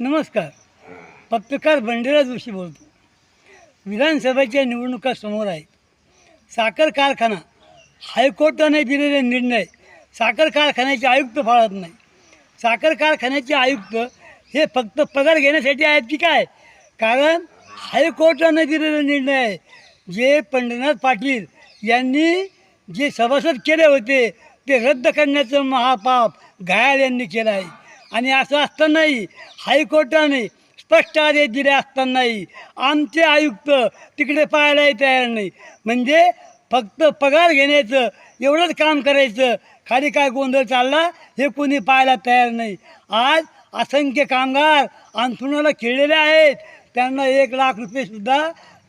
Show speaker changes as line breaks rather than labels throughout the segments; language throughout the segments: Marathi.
नमस्कार. पत्रकार बंडेरा जोशी बोलतो. विधानसभेच्या निवडणुका समोर आहेत. साखर कारखाना हायकोर्टाने दिलेले निर्णय साखर कारखान्याचे आयुक्त पाळत नाही. साखर कारखान्याचे आयुक्त हे फक्त पगार घेण्यासाठी आहेत की काय? कारण हायकोर्टाने दिलेला निर्णय आहे. जे पंढरनाथ पाटील यांनी जे सभासद केले होते ते रद्द करण्याचं महापाप घायाळ यांनी केलं आहे. आणि असं असतानाही हायकोर्टाने स्पष्ट आदेश दिले असतानाही आमचे आयुक्त तिकडे पाहायलाही तयार नाही. म्हणजे फक्त पगार घेण्याचं एवढंच काम करायचं खाली काय गोंधळ चालला हे कोणी पाहायला तयार नाही. आज असंख्य कामगार अंथरुणाला खेळलेले आहेत. त्यांना एक लाख रुपयेसुद्धा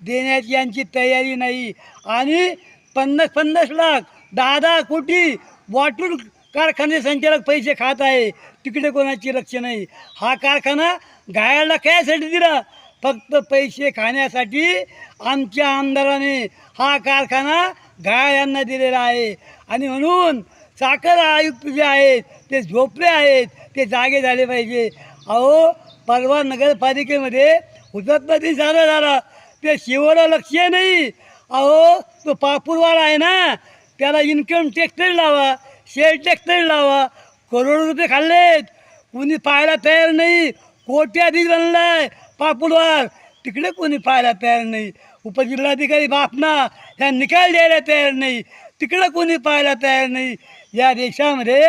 देण्याची यांची तयारी नाही. आणि पन्नास पन्नास लाख दहा दहा कोटी वाटून कारखाने संचालक पैसे खात आहे. तिकडे कोणाची लक्ष नाही. हा कारखाना गायाला कायसाठी दिला? फक्त पैसे खाण्यासाठी आमच्या आमदाराने हा कारखाना घायाळ यांना दिलेला आहे. आणि म्हणून साखर आयुक्त जे आहेत ते झोपले आहेत. ते जागे झाले पाहिजे. अहो परवा नगरपालिकेमध्ये हुतात्मा दिन साजरा झाला. ते शिवडं लक्ष नाही. अहो तो पापूरवाला आहे ना त्याला इन्कम टॅक्स तरी लावा. शेअर टॅक्स लावा. करोडो रुपये खाल्लेत. कोणी पाहायला तयार नाही. कोट्याधीश बनलाय. पापुलवार. तिकडे कोणी पाहायला तयार नाही. उपजिल्हाधिकारी बापना ह्या निकाल द्यायला तयार नाही. तिकडे कोणी पाहायला तयार नाही. या देशामध्ये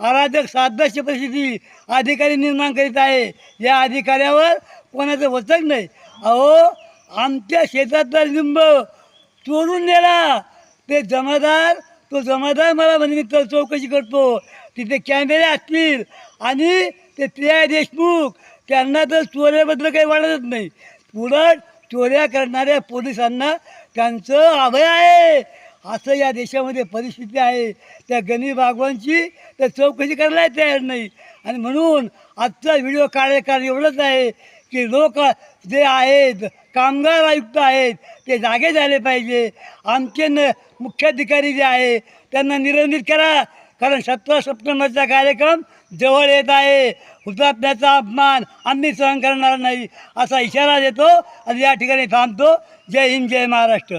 अराजक साध्याची परिस्थिती अधिकारी निर्माण करीत आहे. या अधिकाऱ्यावर कोणाचं वचक नाही. अहो आमच्या शेतातला लिंब चोरून नेला. ते जमादार तो जमादार मला म्हणे मी चौकशी करतो. तिथे कॅमेरे असतील. आणि ते प्रिया देशमुख त्यांना तर चोऱ्याबद्दल काही वाटतच नाही. उलट चोऱ्या करणाऱ्या पोलिसांना त्यांचं अभय आहे. असं या देशामध्ये परिस्थिती आहे. त्या गणी बागवांची तर चौकशी करायला तयार नाही. आणि म्हणून आजचा व्हिडिओ कार्यकाळ एवढंच आहे की लोक जे आहेत कामगार आयुक्त आहेत ते जागे झाले पाहिजे. आमचे न मुख्याधिकारी जे आहे त्यांना निलंबित करा. कारण सतरा सप्टेंबरचा कार्यक्रम जवळ येत आहे. हुतात्म्याचा अपमान आम्ही सहन करणार नाही असा इशारा देतो. आणि या ठिकाणी थांबतो. जय हिंद जय महाराष्ट्र.